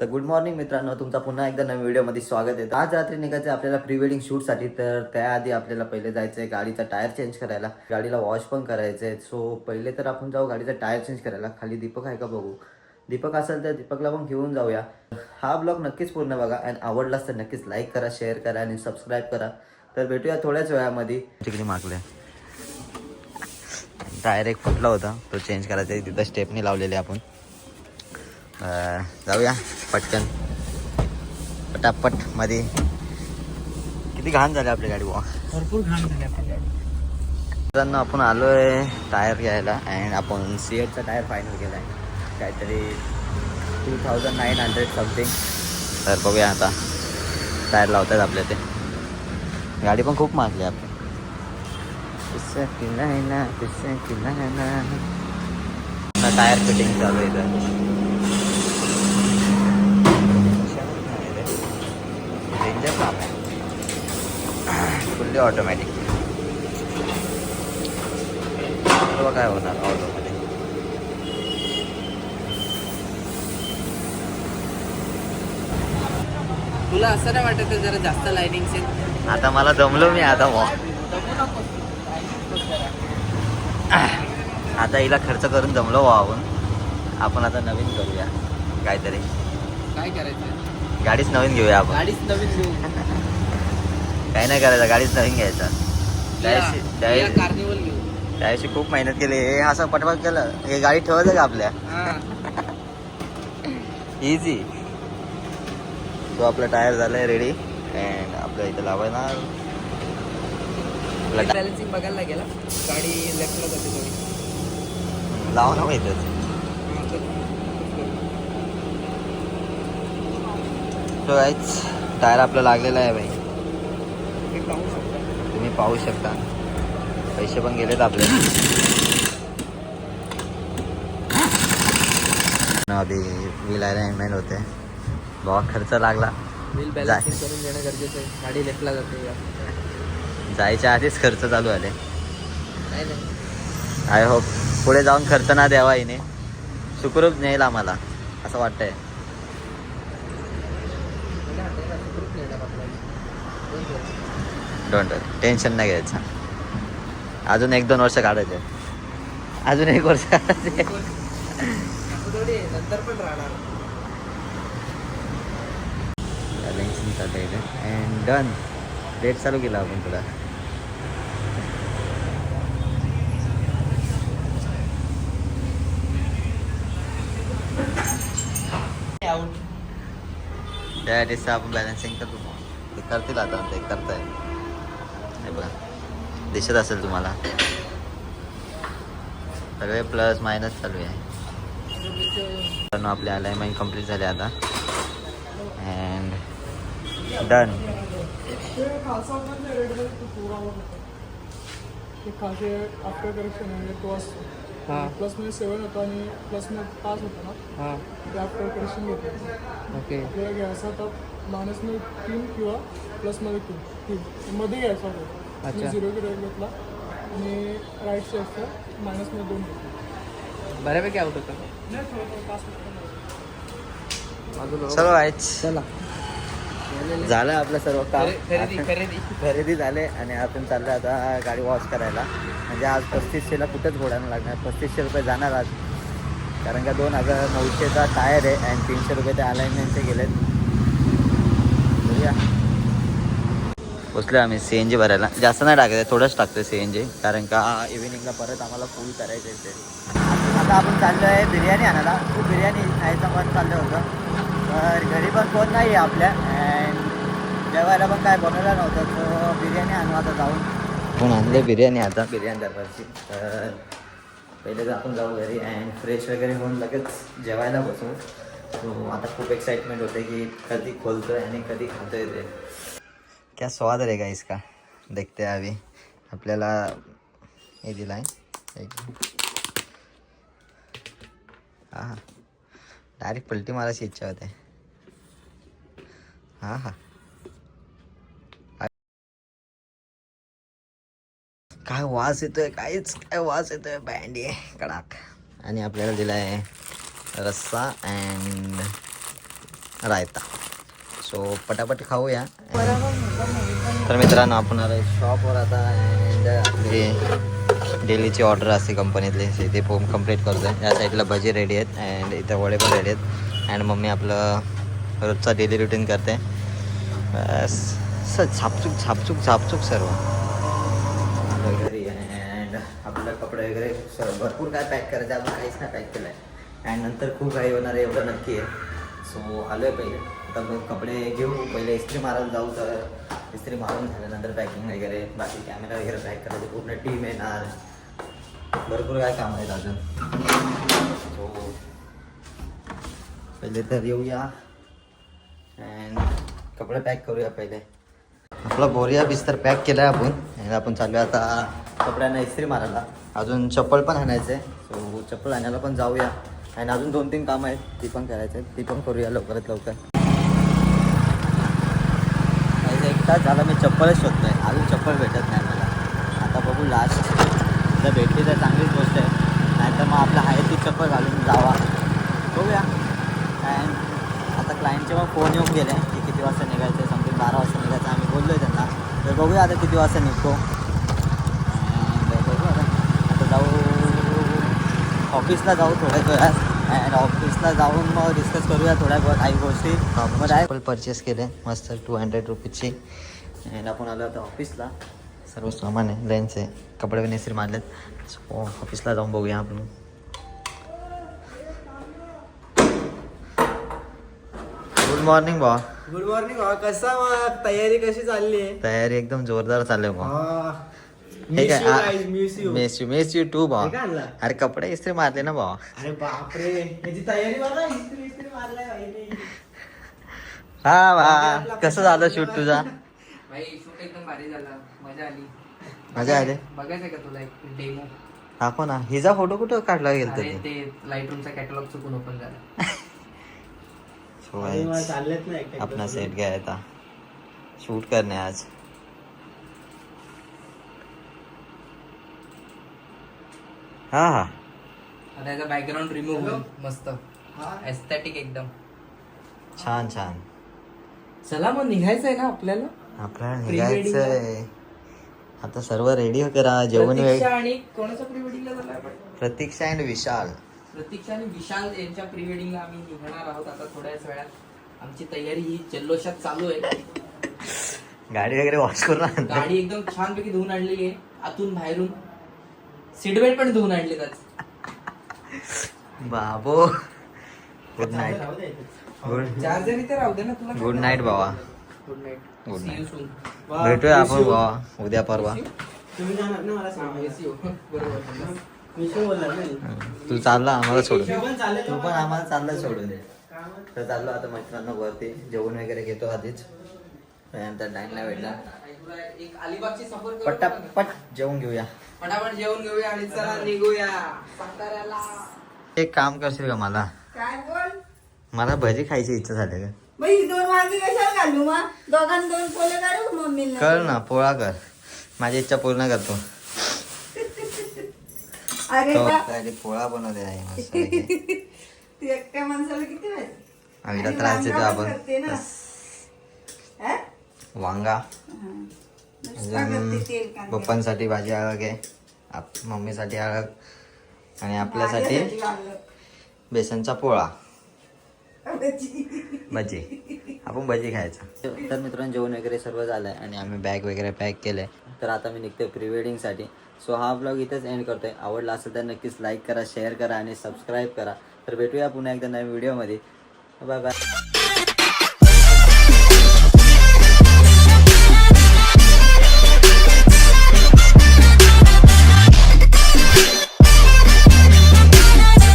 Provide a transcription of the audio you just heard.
तर good morning मित्रांनो तुमचा पुन्हा एकदा नवीन व्हिडिओमध्ये स्वागत आहे. आज रात्री निघायचं आहे आपल्याला प्री वेडिंग शूटसाठी तर त्याआधी आपल्याला पहिले जायचं आहे गाडीचा टायर चेंज करायला. गाडीला वॉश पण करायचं आहे सो पहिले तर आपण जाऊ गाडीचा टायर चेंज करायला. खाली दीपक आहे का बघू? दीपक असेल तर दीपकला पण घेऊन जाऊया. हा ब्लॉग नक्कीच पूर्ण बघा. आणि आवडलाच तर नक्कीच लाईक करा शेअर करा आणि सबस्क्राईब करा. तर भेटूया थोड्याच वेळामध्ये. तिकडे मागले टायर एक फुटला होता. तो चेंज करायचा आहे. तिथं स्टेपनी लावलेले आपण. जाऊया पटकन. पटापटमध्ये. किती घाण झाले आपली गाडी बुवा. भरपूर घाण झाले आपल्याला मित्रांनो आपण आलोय टायर घ्यायला अँड आपण सी एटचा टायर फायनल केला आहे काहीतरी two thousand nine hundred something तर बघूया आता. टायर लावतात आपल्या ते. गाडी पण खूप मागली आहे. आहे ना टायर फिटिंग चालू आहे डेंजर काम आहे फुल्ली ऑटोमॅटिक काय होणार ऑटोमध्ये तुला असं नाही वाटत जरा जास्त लाईनिंग आता मला जमलो मी आता आता हिला खर्च करून जमलो आपण आपण आता नवीन करूया काहीतरी. काय करायचं? गाडीच नवीन घेऊया आपण. गाडीच नवीन घेऊ. काही नाही करायचं गाडीच नवीन घ्यायचं. कार्निवल घेऊ. खूप मेहनत केली. हे असं पटपट केलं हे गाडी ठेवायचं का आपल्या? इझी तो आपला टायर झालाय रेडी अँड आपल्या इथं टा- बॅलन्सिंग बघायला गेला. गाडी लेफ्टला जाते थोडी. लावा ना माहिती हा, तर- तो काहीच टायर आपला लागलेला आहे भाई. मी पाहू शकतो. तुम्ही पाहू शकता. पैसे पण गेलेत आपले. अभी व्हील अलाइनमेंट होते. बहुत खर्च लागला. व्हील बॅलन्सिंग करून देणं गरजेचं आहे. गाडी लेफ्टला जाते. जायच्या आधीच खर्च चालू आले आय होप पुढे जाऊन खर्च ना द्यावा हिने. सुखरूप नेईल आम्हाला. असं वाटतंय मला वाटतं असं खूप नेणार आपल्याला दोन डोंट टेन्शन नाही घ्यायचं. अजून एक दोन वर्ष काढायचे. अजून एक वर्ष काढायचे. नंतर पण राहणार. अँड डन रेट चालू केला आपण तुला आउट त्यासाठी आपण बॅलन्सिंग करतो. ते करतील आता ते करताय हे बघा. दिसत असेल तुम्हाला. सगळे प्लस मायनस चालू आहे. मित्रांनो, आपले अलाइनमेंट कंप्लीट झाले आता. अँड डन आफ्टर करेक्शन म्हणजे तो असतो हां. प्लसमध्ये सेवन होता आणि प्लसमध्ये पाच होता ना? हां. ते आफ्टर करेक्शन घेतो ओके आपल्याला घ्यायचा तर मायनसमध्ये तीन किंवा प्लसमध्ये तीन. तीन. मध्ये घ्यायचा होता अच्छा. मी झिरो किलो घेतला. आणि राईट साईडचा मायनसमध्ये दोन घेतला. बऱ्यापैकी आउट होतं. नाही थोडं पाच होता. चलो आहेच चला. झालं आपलं सर्व काम. खरेदी खरेदी. खरेदी झाले आणि आपण चाललो आता गाडी वॉश करायला. म्हणजे आज पस्तीसशेला कुठंच घोडायला लागणार. पस्तीसशे रुपये जाणार आज. कारण का दोन हजार नऊशेचा टायर आहे आणि तीनशे रुपये ते अलाइनमेंटचे गेलेत. बघूया आम्ही सी एन जी भरायला. जास्त नाही टाकायचं थोडंच टाकतो सी एन जी कारण का इव्हिनिंगला परत आम्हाला फुल करायचं आहे ते आता आपण चाललो आहे बिर्याणी आणायला. खूप बिर्याणी खायचं मन चाललं होतं. तर घरी पण कोण नाही आहे आपल्या. अँड जेवायला पण काय बनवलं नव्हतं तर बिर्याणी आणू आता जाऊन. पण आणले बिर्याणी आता? बिर्याणी दरबारची. तर पहिले तर आपण जाऊ घरी. अँड फ्रेश वगैरे होऊन लगेच जेवायला बसू. सो आता खूप एक्साइटमेंट होते की कधी खोलतोय आणि कधी खातोय ते. क्या स्वाद रहेगा इसका? देखते हैं अभी. आपल्याला हे दिला आहे एक. हा डायरेक्ट पलटी मारायची इच्छा होते. हा हा काय वास येतोय काहीच काय वास येतोय. बँडी कडाक. आणि आपल्याला दिला आहे रस्सा अँड रायता. सो पटापट खाऊया. तर मित्रांनो आपण आलो शॉपवर आता अँड आपली डेलीची ऑर्डर असते कंपनीतली ते फोम कंप्लीट करतो आहे या साईडला भजी रेडी आहेत अँड इथं वडे पण रेडी आहेत. अँड मम्मी आपलं रोजचा डेली रुटीन करते. बस. सर झापचूक झापचूक झापचूक सर्व. अँड आपलं कपडे वगैरे सर्व. भरपूर काय पॅक करायचं आपण काहीच नाही पॅक केलं आहे अँड नंतर खूप काही होणार आहे एवढं नक्की आहे. सो आलो आहे पहिले. आता मग कपडे घेऊ. पहिले इस्त्री मारायला जाऊ तर इस्त्री मारून झाल्यानंतर पॅकिंग वगैरे बाकी कॅमेरा वगैरे पॅक करायचे. पूर्ण टीम येणार. भरपूर काय काम आहेत अजून. सो पहिले तर येऊया. अँड कपडे पॅक करूया पहिले. आपला बोरिया बिस्तर पॅक केला आहे आपण आपण चालू आहे आता कपड्यांना इस्त्री मारायला. अजून चप्पल पण आणायचं आहे सो चप्पल आणायला पण जाऊया. आणि अजून दोन तीन कामं आहेत ती पण करायचं आहेत. ती पण करूया लवकरात लवकर. आज एक तास झाला मी चप्पलच शोधतो आहे अजून चप्पल भेटत नाही मला. आता बघू लास्ट जर भेटली तर चांगलीच गोष्ट आहे. नाहीतर मग आपलं आहे ती चप्पल घालून जावा. बघूया. अँड आता क्लायंटचे मग फोन येऊन गेले. की किती वाजता निघायचं समथिंग. बारा वाजता निघायचं आम्ही बोललो आहे त्यांना. तर बघूया आता किती वाजता निघतो And बघू आता आता जाऊ ऑफिसला जाऊ थोड्याच वेळात अँड ऑफिसला जाऊन मग डिस्कस करूया थोड्या गो- काही गोष्टी. मग चप्पल परचेस केले मस्त टू हंड्रेड रुपीजची अँड आपण आलो आता ऑफिसला. सर्व सामान आहे लेन्स आहे कपडे पण नेसरी मारलेत. सो ऑफिसला जाऊन बघूया आपण. गुड मॉर्निंग बा गुड मॉर्निंग कसा मग तयारी कशी चालली? आहे तयारी एकदम जोरदार चालू बा miss you miss you miss you miss you too बा हे काय आणलं? अरे कपडे इस्त्री मारले ना बा अरे बापरे याची तयारी बघा इस्त्री इस्त्री मारलाय. हा बा कसं झालं शूट तुझा? भाई शूट एकदम भारी झाला. मजा आली. मजा आली? बघायचं का तुला एक डेमो दाखव ना हिचा फोटो कुठं काढला गेला अरे ते? लाइट रूमचा कॅटलॉग चुकून ओपन झाला. अरे मला चाललेत ना एकटे अपना सेट था शूट करने आज. हा हा. आता याचा बॅकग्राऊंड रिमूव्ह होईल. मस्त. एस्थेटिक एकदम. छान छान. चला मग निघायचंय ना आपल्याला? आपल्याला Pre-wedding निघायचंय. आता सर्व रेडी करा जेवण प्रतीक्षा वेळ आणि कोणाच्या प्री वेडिंगला झाला आपण? प्रतीक्षा अँड विशाल. प्रतीक्षा आणि विशाल यांच्या प्री वेडिंगला आम्ही निघणार आहोत आता थोड्याच वेळात. आमची तयारी ही जल्लोषात चालू आहे. गाडी वगैरे वॉश करून. गाडी एकदम छानपैकी धुवून आणलेली आहे. आतून बाहेरून. सीटबेल्ट पण धुवून आणली त्याच बाबो गुड नाईट. गुड चार्जर इथे राहू दे ना तुला. गुड नाईट बाबा. Good night see you. Soon भेटूया आपण. बाबा. उद्या परवा. तुम्ही जाणार ना मला सांगा. सी यू बरोबर मिस यू बोलणार ना. तू चालला आम्हाला सोडून तू पण आम्हाला चालला सोडून. तर चाललो आता मित्रांनो वरती. जेवण वगैरे घेतो आधीच. त्यानंतर डाईनला भेटला एक अलिबागची सफर करू पटापट जेवून घेऊया. फटाफट जेवण घेऊया आणि चला निघूया. साताऱ्याला. एक काम करशील का मला? काय बोल? मला भजी खायची इच्छा झाली का दोन वांगी कशाला घालू मग? दोघांना दोन पोले करू मम्मीला? कर ना पोळा कर. माझी इच्छा पूर्ण करतो. अरे तो बा, त्यासाठी पोळा बनवले आहे मस्तपैकी. ती एकट्या माणसाला किती माहिती? आईला आणि त्रास देतो वांगा पण आपण. करते ना. बस. हा? वांगा. करते कांदे. पप्पांसाठी भाजी अलग आहे. आप मम्मीसाठी अलग. आणि आपल्यासाठी. बेसनचा पोळा. भजी. आपण भजी खायचं. तर मित्रांनो जेवण वगैरे सर्व झालं आहे आणि आम्ही बॅग वगैरे पॅक केलं आहे तर आता मी निघतोय प्री वेडिंगसाठी सो हा ब्लॉग इथेच एंड करतोय. आवडला असेल तर नक्कीच लाईक करा शेअर करा आणि सबस्क्राईब करा. तर भेटूया पुन्हा एकदा नवीन व्हिडिओमध्ये बाय बाय